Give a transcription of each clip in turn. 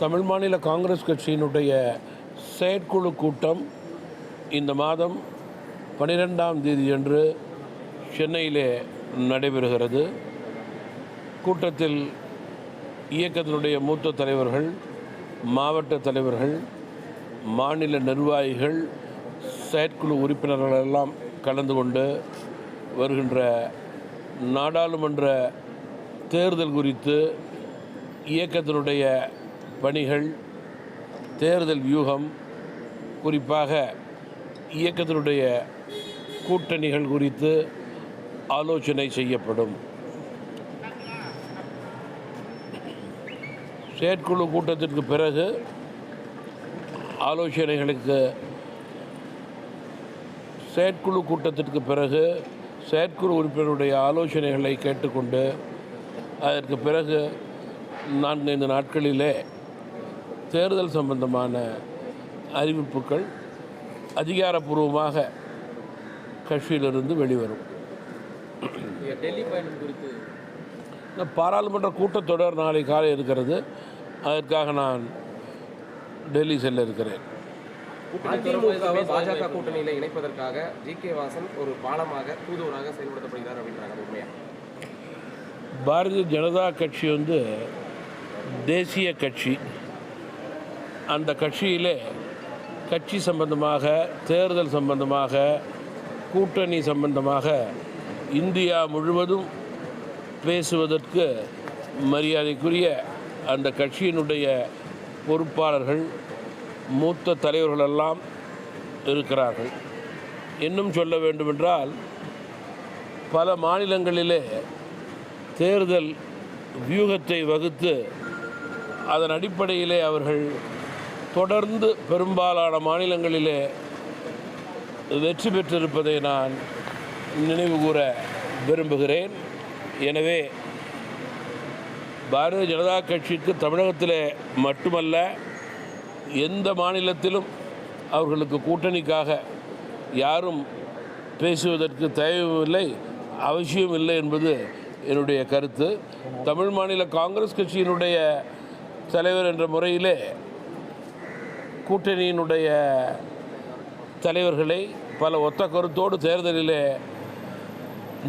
தமிழ் மாநில காங்கிரஸ் கட்சியினுடைய செயற்குழு கூட்டம் இந்த மாதம் பனிரெண்டாம் தேதியன்று சென்னையிலே நடைபெறுகிறது. கூட்டத்தில் இயக்கத்தினுடைய மூத்த தலைவர்கள் மாவட்ட தலைவர்கள் மாநில நிர்வாகிகள் செயற்குழு உறுப்பினர்கள் எல்லாம் கலந்து கொண்டு வருகின்ற நாடாளுமன்ற தேர்தல் குறித்து இயக்கத்தினுடைய பணிகள் தேர்தல் வியூகம் குறிப்பாக இயக்கத்தினுடைய கூட்டணிகள் குறித்து ஆலோசனை செய்யப்படும். செயற்குழு கூட்டத்திற்கு பிறகு ஆலோசனைகளுக்கு செயற்குழு கூட்டத்திற்கு பிறகு செயற்குழு உறுப்பினருடைய ஆலோசனைகளை கேட்டுக்கொண்டு அதற்கு பிறகு நான்கைந்து நாட்களிலே தேர்தல் சம்பந்தமான அறிவிப்புகள் அதிகாரப்பூர்வமாக கட்சியிலிருந்து வெளிவரும். டெல்லி பயணம் குறித்து. இந்த பாராளுமன்ற கூட்டத்தொடர் நாளை காலை இருக்கிறது. அதற்காக நான் டெல்லி செல்ல இருக்கிறேன் அதிமுகவை பாஜக கூட்டணியில இணைப்பதற்காக ஜி கே வாசன் ஒரு பாலமாக தூதுவராக செயல்படுத்தப்படுகிறார் அப்படின்றாங்க உண்மையா? பாரதிய ஜனதா கட்சி வந்து தேசிய கட்சி. அந்த கட்சியிலே கட்சி சம்பந்தமாக தேர்தல் சம்பந்தமாக கூட்டணி சம்பந்தமாக இந்தியா முழுவதும் பேசுவதற்கு மரியாதைக்குரிய அந்த கட்சியினுடைய பொறுப்பாளர்கள் மூத்த தலைவர்களெல்லாம் இருக்கிறார்கள். இன்னும் சொல்ல வேண்டுமென்றால் பல மாநிலங்களிலே தேர்தல் வியூகத்தை வகுத்து அதன் அடிப்படையிலே அவர்கள் தொடர்ந்து பெரும்பாலான மாநிலங்களிலே வெற்றி பெற்றிருப்பதை நான் நினைவு கூற விரும்புகிறேன். எனவே பாரதிய ஜனதா கட்சிக்கு தமிழகத்தில் மட்டுமல்ல எந்த மாநிலத்திலும் அவர்களுக்கு கூட்டணிக்காக யாரும் பேசுவதற்கு தேவையில்லை அவசியம் இல்லை என்பது என்னுடைய கருத்து. தமிழ் மாநில காங்கிரஸ் கட்சியினுடைய தலைவர் என்ற முறையிலே கூட்டணியினுடைய தலைவர்களை பல ஒத்த கருத்தோடு தேர்தலிலே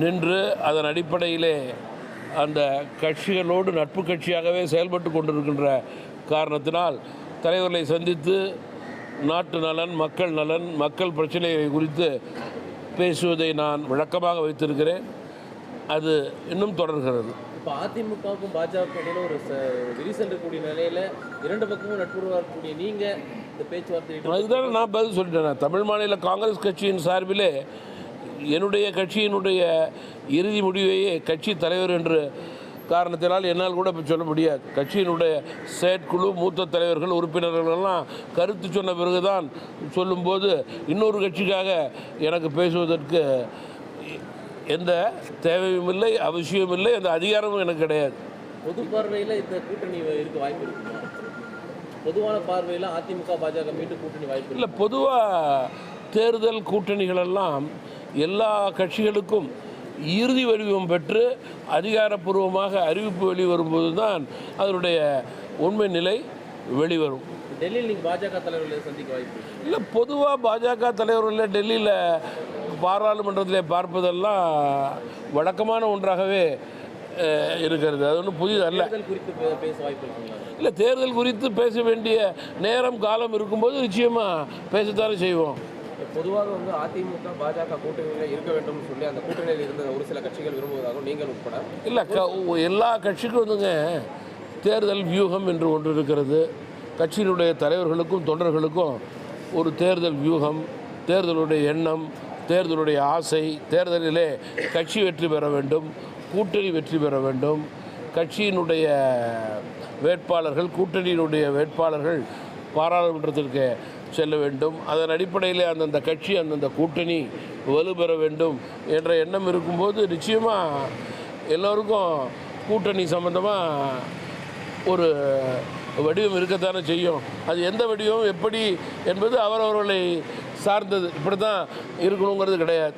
நின்று அதன் அடிப்படையிலே அந்த கட்சிகளோடு நட்பு கட்சியாகவே செயல்பட்டு கொண்டிருக்கின்ற காரணத்தினால் தலைவர்களை சந்தித்து நாட்டு நலன் மக்கள் நலன் மக்கள் பிரச்சனைகளை குறித்து பேசுவதை நான் விளக்கமாக வைத்திருக்கிறேன். அது இன்னும் தொடர்கிறது. இப்போ அதிமுகவுக்கும் பாஜக இடையில ஒரு விரிசல் இருக்கக்கூடிய நிலையில இரண்டு பக்கமும் நட்புறவா இருக்கக்கூடிய நீங்க இந்த பேச்சுவார்த்தை அதுதானே நான் பதில் சொல்லிட்டேன். தமிழ் மாநில காங்கிரஸ் கட்சியின் சார்பிலே என்னுடைய கட்சியினுடைய இறுதி முடிவையே கட்சி தலைவர் என்று காரணத்தினால் என்னால் கூட இப்போ சொல்ல முடியாது. கட்சியினுடைய செயற்குழு மூத்த தலைவர்கள் உறுப்பினர்கள் எல்லாம் கருத்து சொன்ன பிறகுதான் சொல்லும்போது இன்னொரு கட்சிக்காக எனக்கு பேசுவதற்கு எந்த தேவையும் இல்லை அவசியமும் இல்லை அந்த அதிகாரமும் எனக்கு கிடையாது. பொது பார்வையில இந்த கூட்டணி இருக்க வாய்ப்பு இருக்குமா? பொதுவான பார்வையில அதிமுக பாஜக மீண்டும் கூட்டணி வாய்ப்பு இல்லை பொதுவாக தேர்தல் கூட்டணிகளெல்லாம் எல்லா கட்சிகளுக்கும் இறுதி வடிவம் பெற்று அதிகாரப்பூர்வமாக அறிவிப்பு வெளிவரும்போது தான் அதனுடைய உண்மை நிலை வெளிவரும். டெல்லியில் நீங்க பாஜக தலைவர்களை சந்திக்க வாய்ப்பு இல்லை பொதுவாக பாஜக தலைவர்களை டெல்லியில் பாராளுமன்றத்தில் பார்ப்பதெல்லாம் வழக்கமான ஒன்றாகவே இருக்கிறது. அது ஒன்றும் புதிதல்ல தேர்தல் குறித்து பே- பேச வாய்ப்பு இருக்குங்களா? இல்லை தேர்தல் குறித்து பேச வேண்டிய நேரம் காலம் இருக்கும்போது நிச்சயமாக பேசத்தானே செய்வோம். பொதுவாக வந்து அதிமுக பாஜக கூட்டணியில் இருக்க வேண்டும் சொல்லி அந்த கூட்டணியில் இருந்த ஒரு சில கட்சிகள் விரும்புவதாகவும் நீங்கள் உட்பட. இல்லை எல்லா கட்சிக்கும் வந்துங்க தேர்தல் வியூகம் என்று ஒன்று இருக்கிறது. கட்சியினுடைய தலைவர்களுக்கும் தொண்டர்களுக்கும் ஒரு தேர்தல் வியூகம் தேர்தலுடைய எண்ணம் தேர்தலுடைய ஆசை தேர்தலிலே கட்சி வெற்றி பெற வேண்டும் கூட்டணி வெற்றி பெற வேண்டும். கட்சியினுடைய வேட்பாளர்கள் கூட்டணியினுடைய வேட்பாளர்கள் பாராளுமன்றத்திற்கு செல்ல வேண்டும். அதன் அடிப்படையில் அந்தந்த கட்சி அந்தந்த கூட்டணி வலுப்பெற வேண்டும் என்ற எண்ணம் இருக்கும்போது நிச்சயமாக எல்லோருக்கும் கூட்டணி சம்பந்தமாக ஒரு வடிவம் இருக்கத்தானே செய்யும். அது எந்த வடிவம் எப்படி என்பது அவரவர்களை சார்ந்தது. இப்படி தான் இருக்கணுங்கிறது கிடையாது.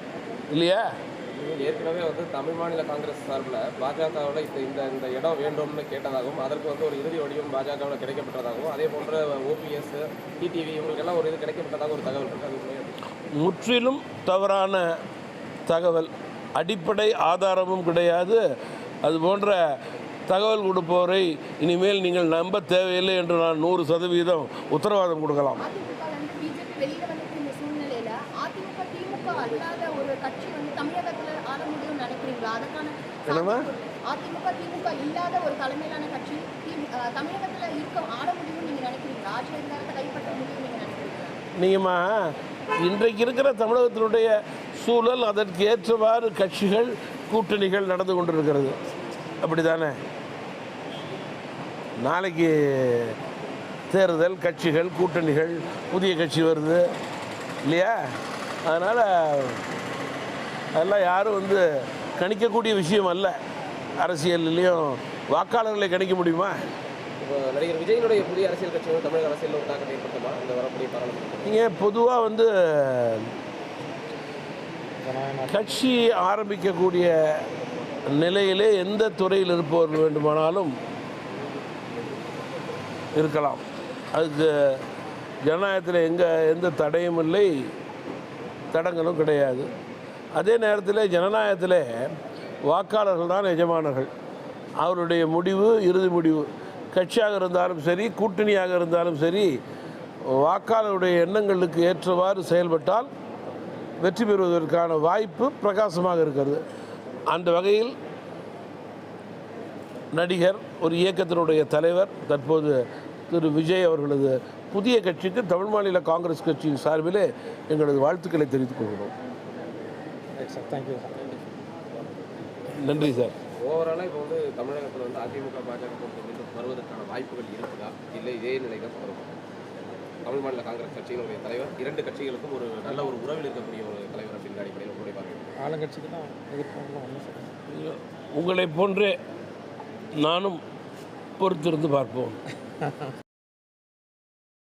இல்லையா? ஏற்கனவே வந்து தமிழ் மாநில காங்கிரஸ் சார்பில் பாஜகவில் இந்த இந்த இந்த இடம் வேண்டும்னு கேட்டதாகவும் அதற்கு வந்து ஒரு இறுதி வடிவம் பாஜகவில் கிடைக்கப்பட்டதாகவும் அதே போன்ற ஓபிஎஸ் டிடிவி இவங்களுக்கெல்லாம் ஒரு இது கிடைக்கப்பட்டதாக ஒரு தகவல் இருக்கு. அது உண்மையா? முற்றிலும் தவறான தகவல். அடிப்படை ஆதாரமும் கிடையாது. அது போன்ற தகவல் கொடுப்பவரை இனிமேல் நீங்கள் நம்ப தேவையில்லை என்று நான் நூறு சதவீதம் உத்தரவாதம் கொடுக்கலாம். சூழ்நிலையில அதிமுக திமுக இல்லாத ஒரு தலைமையிலான கட்சி தமிழகத்துல இருக்க ஆட முடியும்னு நினைக்கிறீங்களா ஆட்சி அதிகாரத்தை கைப்பற்ற நினைக்கிறீங்களா நீங்கம்மா இன்றைக்கு இருக்கிற தமிழகத்தினுடைய சூழல் அதற்கு ஏற்றவாறு கட்சிகள் கூட்டணிகள் நடந்து கொண்டிருக்கிறது. அப்படி தானே நாளைக்கு தேர்தல் கட்சிகள் கூட்டணிகள் புதிய கட்சி வருது இல்லையா? அதனால் அதெல்லாம் யாரும் வந்து கணிக்கக்கூடிய விஷயம் அல்ல. அரசியல்லையும் வாக்காளர்களை கணிக்க முடியுமா? இப்போ நடிகர் விஜயனுடைய புதிய அரசியல் கட்சி வந்து தமிழக அரசியலில் ஒரு தாக்கத்தை ஏற்படுத்துமா இந்த வரக்கூடிய பாராளுமன்ற நீங்கள் பொதுவாக வந்து கட்சி ஆரம்பிக்கக்கூடிய நிலையிலே எந்த துறையில் இருப்பவர்கள் வேண்டுமானாலும் இருக்கலாம். அதுக்கு ஜனநாயகத்தில் எங்கே எந்த தடையும் இல்லை. தடங்களும் கிடையாது. அதே நேரத்தில் ஜனநாயகத்தில் வாக்காளர்கள் தான் எஜமானர்கள். அவருடைய முடிவு இறுதி முடிவு. கட்சியாக இருந்தாலும் சரி கூட்டணியாக இருந்தாலும் சரி வாக்காளருடைய எண்ணங்களுக்கு ஏற்றவாறு செயல்பட்டால் வெற்றி பெறுவதற்கான வாய்ப்பு பிரகாசமாக இருக்கிறது. அந்த வகையில் நடிகர் ஒரு இயக்கத்தினுடைய தலைவர் தற்போது திரு. விஜய் அவர்களது புதிய கட்சிக்கு தமிழ் மாநில காங்கிரஸ் கட்சியின் சார்பிலே எங்களது வாழ்த்துக்களை தெரிவித்துக் கொள்கிறோம். நன்றி சார் ஓவராலாக இப்போ வந்து தமிழகத்தில் வந்து அதிமுக பாஜக வருவதற்கான வாய்ப்புகள் இருக்குதா? இல்லை இதே நிலை தான் தமிழ் மாநில காங்கிரஸ் கட்சியினுடைய தலைவர். இரண்டு கட்சிகளுக்கும் ஒரு நல்ல ஒரு உறவில் இருக்கக்கூடிய ஒரு தலைவர் அப்படின்ற அடிப்படையில் உங்களுடைய பார்வை ஆளுங்கட்சிக்கு தான் எதிர்ப்பு உங்களைப் போன்றே நானும் பொறுத்திருந்து பார்ப்போம்.